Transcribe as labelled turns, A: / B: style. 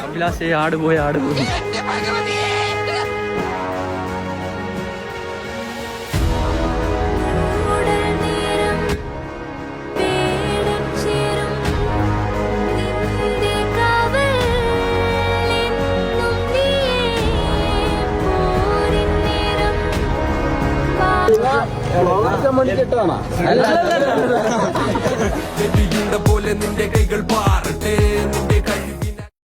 A: അഭിലാഷേ ആട് പോയി ആട് പോയി.
B: മണിക്കെട്ടാണോ?